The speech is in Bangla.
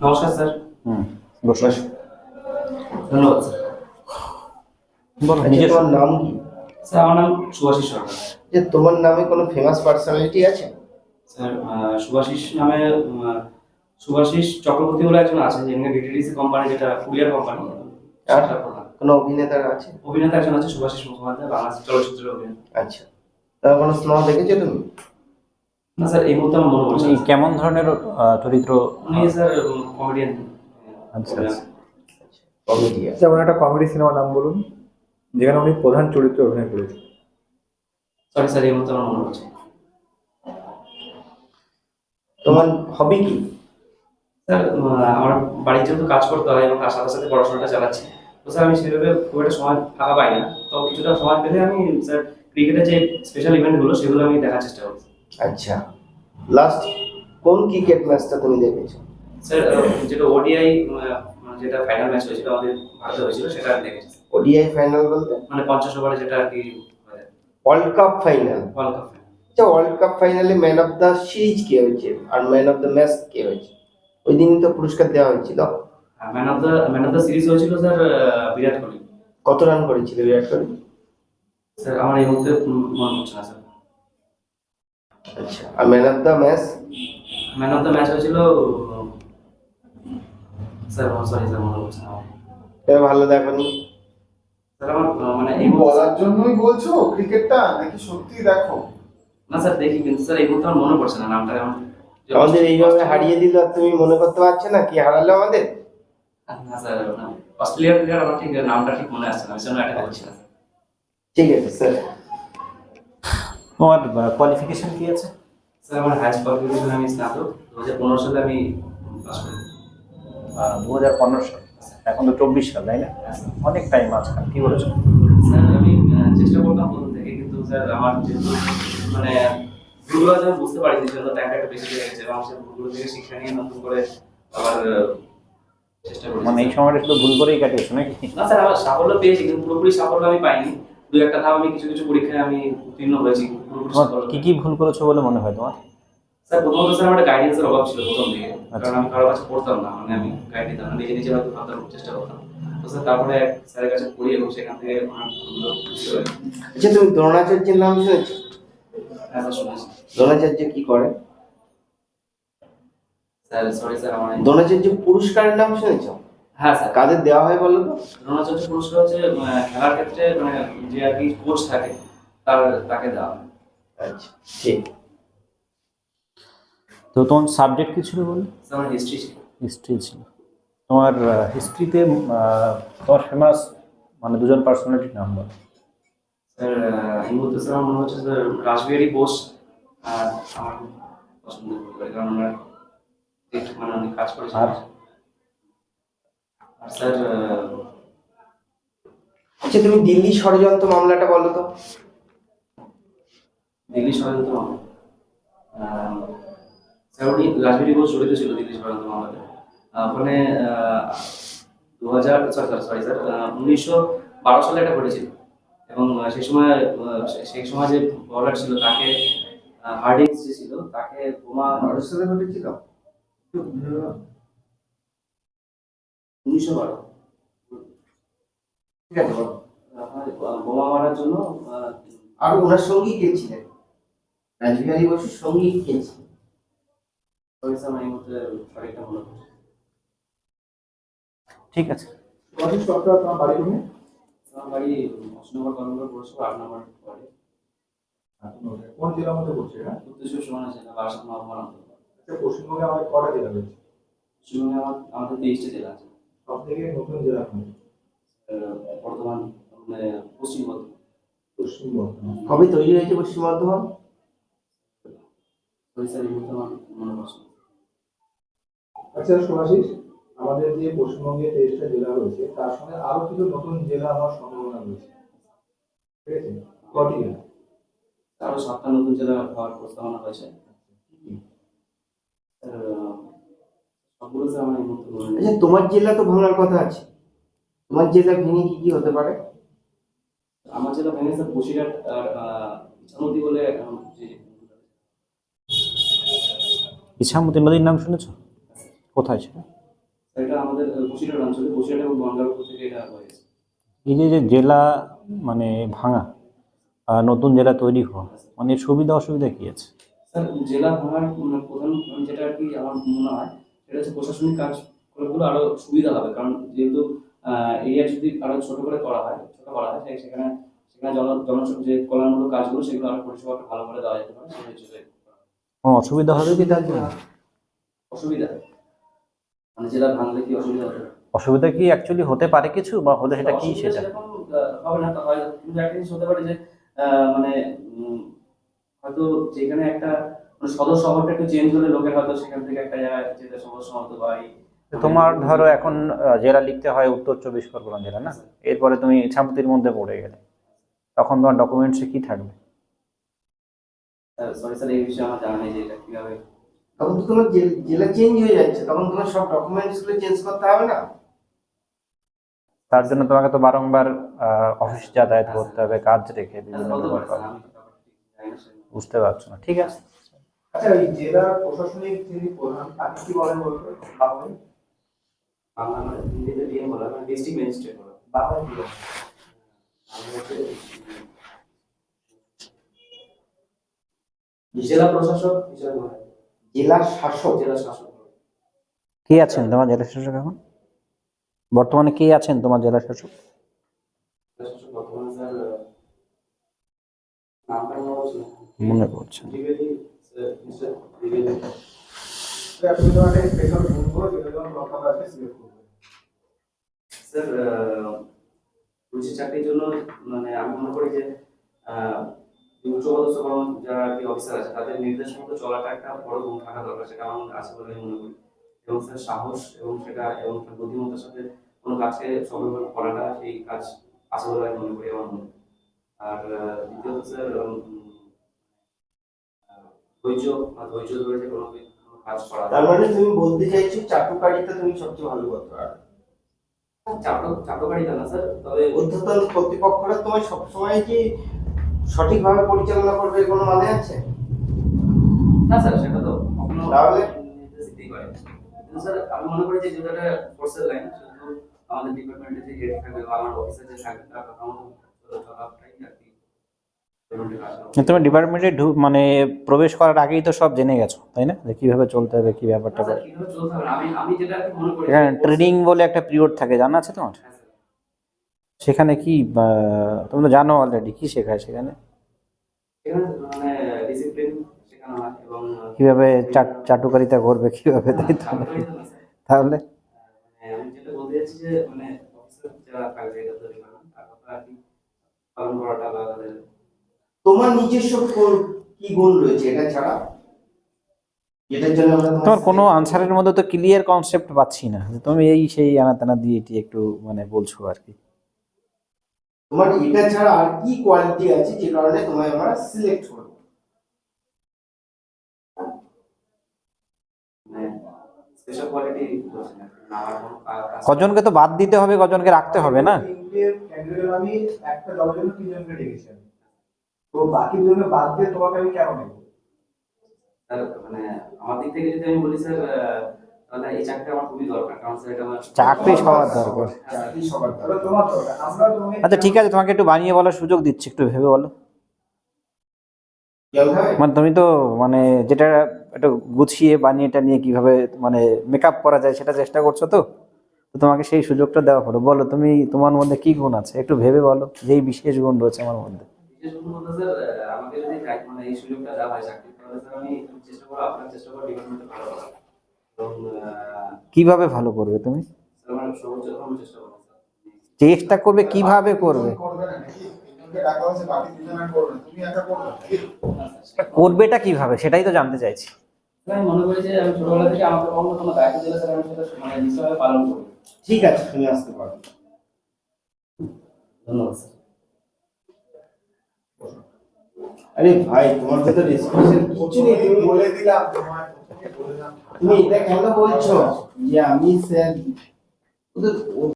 নমস্কার স্যার হুম বসো ধন্যবাদ স্যার বলো নিজের তোমার নাম কি? স্যার আমার নাম সুভাষিস সরকার। যে তোমার নামে কোনো ফেমাস পার্সোনালিটি আছে? স্যার সুভাষিস নামে আহ, সুভাষিস চক্রবর্তী বলে একজন আছে যেখানে ডিটিডিসি কোম্পানি যেটা কুরিয়ার কোম্পানি আর? কোনো অভিনেতার আছে? অভিনেতা একজন আছে সুভাষিস মুখোপাধ্যায় বাংলা চলচ্চিত্রের অভিনেতা। আচ্ছা। কোনো স্নেহ দেখেছ তুমি? না স্যার এই মুহূর্তে আমার মনে পড়ছে কেমন ধরনের চরিত্র? উনি স্যার কমেডিয়ান আচ্ছা আচ্ছা। কমেডিয়ান যেমন একটা কমেডি সিনেমার নাম বলুন যেখানে উনি প্রধান চরিত্রে অভিনয় করেছেন। সরি স্যার এই মুহূর্তে আমার মনে পড়ছে তোমার হবি কি? স্যার আহ, আমার বাড়ির যেহেতু কাজ করতে হয় এবং তার সাথে সাথে পড়াশোনাটা চালাচ্ছি তো স্যার আমি সেভাবে খুব একটা সময় ফাঁকা পাই না। তো কিছুটা সময় পেলে আমি স্যার ক্রিকেটের যে স্পেশাল ইভেন্টগুলো সেগুলো আমি দেখার চেষ্টা করি আচ্ছা। লাস্ট কোন ক্রিকেট ম্যাচটা তুমি দেখেছ? স্যার যেটা ওডিআই যেটা ফাইনাল ম্যাচ হয়েছিল আমাদের ভারতে হয়েছিল সেটা আমি দেখেছি। ওডিআই ফাইনাল বলতে? মানে পঞ্চাশ ওভারে যেটা আর কি world cup final world cup আচ্ছা ওয়ার্ল্ড কাপ ফাইনালে ম্যান অফ দ্য সিরিজ কে হয়েছে? আর ম্যান অফ দ্য ম্যাচ কে হয়েছে? ওই দিন তো পুরস্কার দেওয়া হয়েছিল। Man of the man of the series হয়েছিল স্যার বিরাট কোহলি। কত রান করেছিল বিরাট কোহলি? স্যার আমার এই মুহূর্তে মনে পড়ছে না স্যার। আচ্ছা আর man of the match man of the match হয়েছিল স্যার সরি স্যার মনে পড়ছে না। এটা ভালো দেখনি। স্যার আমার মানে এই বলার জন্যই বলছো? ক্রিকেটটা নাকি সত্যি দেখো? না স্যার দেখি কিন্তু স্যার এই মুহূর্তে আমার মনে পড়ছে না নামটা আমার আমাদের এইভাবে হারিয়ে দিল আর তুমি মনে করতে পারছ না কি হারালো আমাদের? না স্যার না। অস্ট্রেলিয়ার প্লেয়ার আমার ঠিক নামটা ঠিক মনে আসছে না আমি সেজন্য একটা বলছি না। ঠিক আছে স্যার তোমার কোয়ালিফিকেশন কি আছে? স্যার আমার হায়ার কোয়ালিফিকেশন আমি স্নাতক দু হাজার পনেরো সালে আমি পাস করি। দু হাজার পনেরো সাল। এখন তো চব্বিশ সাল তাই না? অনেক টাইম আছে কি বলেছ? স্যার আমি চেষ্টা করতাম প্রথম থেকে কিন্তু স্যার আমার যেহেতু মানে ভুলগুলো আছে আমি বুঝতে পারি জন্য টাইমটা একটু বেশি লেগে গেছে এবং সেই ভুলগুলো থেকে শিক্ষা নিয়ে নতুন করে আবার চেষ্টা করি মানে এই সময়টা শুধু ভুল করেই কাটিয়েছো নাকি? না স্যার আমার সাফল্য পেয়েছি কিন্তু পুরোপুরি সাফল্য আমি পাইনি। দু একটা ধাপ আমি কিছু কিছু পরীক্ষায় আমি উত্তীর্ণ হয়েছি। কি কি ভুল করেছ বলে মনে হয় তোমার? স্যার প্রথমত স্যার আমার গাইডেন্সের অভাব ছিল প্রথম দিকে। আচ্ছা। কারণ আমি কারোর কাছে পড়তাম না মানে আমি গাইড দিতাম না নিজে নিজে হয়তো ভাবতাম চেষ্টা করতাম। তো স্যার তারপরে স্যারের কাছে পড়ি এবং সেখান থেকে আমার ভুলগুলো বুঝতে আচ্ছা তুমি দ্রোণাচার্যের নাম শুনেছো? হ্যাঁ স্যার শুনেছি। দ্রোণাচার্য কি করে? স্যার সরি স্যার আমার দ্রোণাচার্য পুরস্কারের নাম শুনেছো? হ্যাঁ স্যার। কাদের দেওয়া হয় বলো তো? দ্রোণাচার্য পুরস্কার হচ্ছে খেলার ক্ষেত্রে মানে যে আর কি কোচ থাকে তার তাকে দেওয়া হয়। আচ্ছা ঠিক। তো তোমার সাবজেক্ট কি ছিল বলে? আমার হিস্ট্রি ছিল। হিস্ট্রি ছিল। তোমার হিস্ট্রিতে তোমার ফেমাস মানে দুজন পার্সোনালিটির নাম বলো স্যার এই স্যার মনে হচ্ছে স্যার রাসবিহারী বোস আর আমার পছন্দ কারণ আমরা ঠিক মানে অনেক কাজ করেছি আর? স্যার আচ্ছা তুমি দিল্লি ষড়যন্ত্র মামলাটা বলো তো। দিল্লি ষড়যন্ত্র মামলা? আহ, স্যার উনি রাজবিহারী বোস জড়িত ছিল দিল্লি ষড়যন্ত্র মামলাতে। ওখানে দু হাজার সরি সরি স্যার উনিশশো বারো সালে এটা ঘটেছিল। এবং সেই সময় সেই সময় যে বলার ছিল তাকে হার্ডিংস যে ছিল তাকে বোমা ঘটেছিল? উনিশশো বারো। ঠিক আছে বোমা মারার জন্য আহ, আর ওনার সঙ্গী কে ছিলেন রাজবিহারী বসুর সঙ্গী কে ছিলেন sorry স্যার, আমার এই মুহূর্তে সঠিকটা মনে পড়ছে ঠিক আছে। সুভাষিস সরকার তোমার বাড়ি তুমি আমার বাড়ি অশোকনগর কর্মকর পৌরসভা আট নম্বর ওয়ার্ডে। কোন জেলার মধ্যে পড়ছে এটা? উদ্দেশ্য সমান আছে না বারাসাত মহকুমার অন্তর্গত। আচ্ছা পশ্চিমবঙ্গে আমাদের কটা জেলা রয়েছে? পশ্চিমবঙ্গে আমার আমাদের তেইশটা জেলা আছে। সব থেকে নতুন জেলা কোনটা? বর্তমান মানে পশ্চিম বর্ধমান। পশ্চিম বর্ধমান। কবে তৈরি হয়েছে পশ্চিম বর্ধমান? মনে। আচ্ছা সুভাষিস আমাদের যে পশ্চিমবঙ্গে তেইশটা জেলা রয়েছে তার সঙ্গে আরও কিছু নতুন জেলা হওয়ার সম্ভাবনা রয়েছে। ঠিক আছে? কটি জেলা? আরও সাতটা নতুন জেলা হওয়ার প্রস্তাবনা হয়েছে। আচ্ছা তোমার জেলা তো ভাঙার কথা আছে। তোমার জেলা ভেঙে কি কি হতে পারে? আমার জেলা ভেঙে স্যার বসিরহাট আর ইছামতি বলে ইছামতি নদীর নাম শুনেছো? কোথায় সেটা? এটা আমাদের বসিরহাট অঞ্চলে বসিরহাট এবং গঙ্গারপুর থেকে এটা হয়েছে এই যে যে জেলা মানে ভাঙা আর নতুন জেলা তৈরি হওয়া মানে সুবিধা অসুবিধা কি আছে? স্যার জেলা ভাঙার মানে প্রধান যেটা আর কি আমার মনে হয় সেটা হচ্ছে প্রশাসনিক কাজ কাজগুলো আরও সুবিধা হবে। কারণ যেহেতু এরিয়া যদি আরও ছোট করে করা হয় ছোট করা হয় সেখানে সেখানে জন জন যে কল্যাণমূলক কাজগুলো সেগুলো আরও পরিষেবাটা ভালো করে দেওয়া যেতে পারে সেই হিসেবে। অসুবিধা হবে কি জন্য অসুবিধা। মানে জেলা ভাঙলে কি অসুবিধা হবে? অসুবিধা কি অ্যাকচুয়ালি হতে পারে কিছু বা হলে সেটা কি সেটা? হবে না হয় কিন্তু একটা জিনিস হতে পারে যে মানে হয়তো যেখানে একটা মানে সদর শহরটা একটু চেঞ্জ হলে লোকের হয়তো সেখান থেকে একটা জায়গায় যেতে সমস্যা হতো বা তোমার ধরো এখন জেলা লিখতে হয় উত্তর চব্বিশ পরগনা জেলা না? এরপরে তুমি ইছামতির মধ্যে পড়ে গেলে তখন তোমার ডকুমেন্টসে কি থাকবে? সরি স্যার এই বিষয়ে আমার জানা নেই যে এটা কীভাবে। তখন তো তোমার জেলা চেঞ্জ হয়ে যাচ্ছে তখন তোমার সব ডকুমেন্টসগুলো চেঞ্জ করতে হবে না? তার জন্য তোমাকে তো বারংবার অফিস যাতায়াত করতে হবে কাজ রেখে বিভিন্ন সেরকম। বুঝতে পারছ না ঠিক আছে। আচ্ছা এই জেলার প্রশাসনিক যিনি প্রধান তাকে কি বলেন বলতো বাংলায়? বাংলা মানে হিন্দিতে ডিএম বলা মানে ডিস্ট্রিক্ট ম্যাজিস্ট্রেট বলা কি জেলা প্রশাসক হিসেবে বলা শাসক। জেলা শাসক। কে আছেন তোমার জেলা শাসক এখন? বর্তমানে কে আছেন তোমার জেলা শাসক? জেলা শাসক বর্তমানে স্যার নামটা মনে। মনে পড়ছে স্যার পুলিশের চাকরির জন্য মানে আমি মনে করি যে উচ্চপদস্থ কর্ম যারা কি অফিসার আছে, তাদের নির্দেশ মতো চলাটা একটা বড় গুণ থাকা দরকার সেটা আমার আছে বলে আমি মনে করি এবং স্যার, সাহস এবং সেটা, এবং তার বুদ্ধিমত্তার সাথে কোনো কাজকে সফলভাবে করাটা সেই কাজ আছে বলে আমি মনে করি আমার মনে। আর দ্বিতীয়ত স্যার ধৈর্য বা ধৈর্য ধরে যে কোনো কাজ করা তার মানে তুমি বলতে চাইছো চাটুকারিতা তুমি সবচেয়ে ভালো করতে পারো। চাটক না স্যার তবে ঊর্ধ্বতন কর্তৃপক্ষরা তোমায় সবসময় কি সঠিকভাবে পরিচালনা করবে কোনো মানে আছে? না স্যার সেটা তো কখনো তাহলে? নির্দেশ কিন্তু স্যার আমি মনে করি যে যেটা ফোর্সের লাইন আমাদের ডিপার্টমেন্টে যে হেড থাকবে বা আমার অফিসে যে থাকবে তার কথা মতো চলাটাই আর কি পেমেন্টের কাজ হবে। তুমি ডিপার্টমেন্টে মানে প্রবেশ করার আগেই তো সব জেনে গেছো তাই না? যে কীভাবে চলতে হবে কি ব্যাপারটা মনে করি এখানে ট্রেনিং বলে একটা পিরিয়ড থাকে জানা আছে তোমার? হ্যাঁ, সেখানে কি তুমি তো জানো অলরেডি কি শেখায় সেখানে? মানে হয় কীভাবে চাট- চাটুকারিতা করবে কীভাবে তাই। তাহলে? মানে আমি যেটা বলতে চাচ্ছি যে মানে যারা কি পালন করাটা বা তোমার নিজস্ব কোন- কি গুণ রয়েছে এটা ছাড়া? জন্য তোমার কোনো আনসারের মধ্যে তো ক্লিয়ার কনসেপ্ট পাচ্ছি না। তুমি এই সেই আনা টানা দিয়ে এটি একটু মানে বলছো আর কি তোমার এটা ছাড়া আর কি কোয়ালিটি আছে যে কারণে তোমায় আমরা সিলেক্ট করব? কাজ কজনকে তো বাদ দিতে হবে কজনকে রাখতে হবে না? আমি একটা জবের জন্য তিনজনকে ডেকেছি। তো বাকি দুজনকে বাদ দিয়ে তোমাকে আমি কেন নেব স্যার মানে আমার দিক থেকে যদি আমি বলি স্যার তাহলে এই চাকরিটা আমার খুবই দরকার কারণ স্যার এটা আমার চাকরি সবার দরকার। চাকরি সবার দরকার। তোমার দরকার। আমরা তোমাকে আচ্ছা ঠিক আছে তোমাকে একটু বানিয়ে বলার সুযোগ দিচ্ছি একটু ভেবে বলো। মানে তুমি তো মানে যেটা একটু গুছিয়ে বানিয়ে নিয়ে কীভাবে মানে মেকআপ করা যায় সেটা চেষ্টা করছ তো? তো তোমাকে সেই সুযোগটা দেওয়া হলো। বলো তুমি তোমার মধ্যে কি গুণ আছে? একটু ভেবে বলো যেই বিশেষ গুণ রয়েছে আমার মধ্যে। বিশেষ কোনো স্যার আমাকে যদি মানে এই সুযোগটা দেওয়া হয় চাকরি তাহলে স্যার আমি চেষ্টা করব আপনার চেষ্টা করব ডিপার্টমেন্টে ভালো করার। কীভাবে ভালো করবে তুমি? রকম চেষ্টা করব স্যার। চেষ্টা করবে কীভাবে করবে? করবে না নাকি তিনজনকে ডাকা হয়েছে বাকি দুজন আর করবে না। তুমি একা করবে নাকি? করবেটা কীভাবে সেটাই তো জানতে চাইছি মনে মানে ঠিক আছে তুমি আসতে পারো। ধন্যবাদ আরে ভাই, তোমার তো রেসপন্সিবল কিছু নেই, তুমি বলে দিলাম তোমার তুমি এটা কেন বলছো? যে আমি স্যার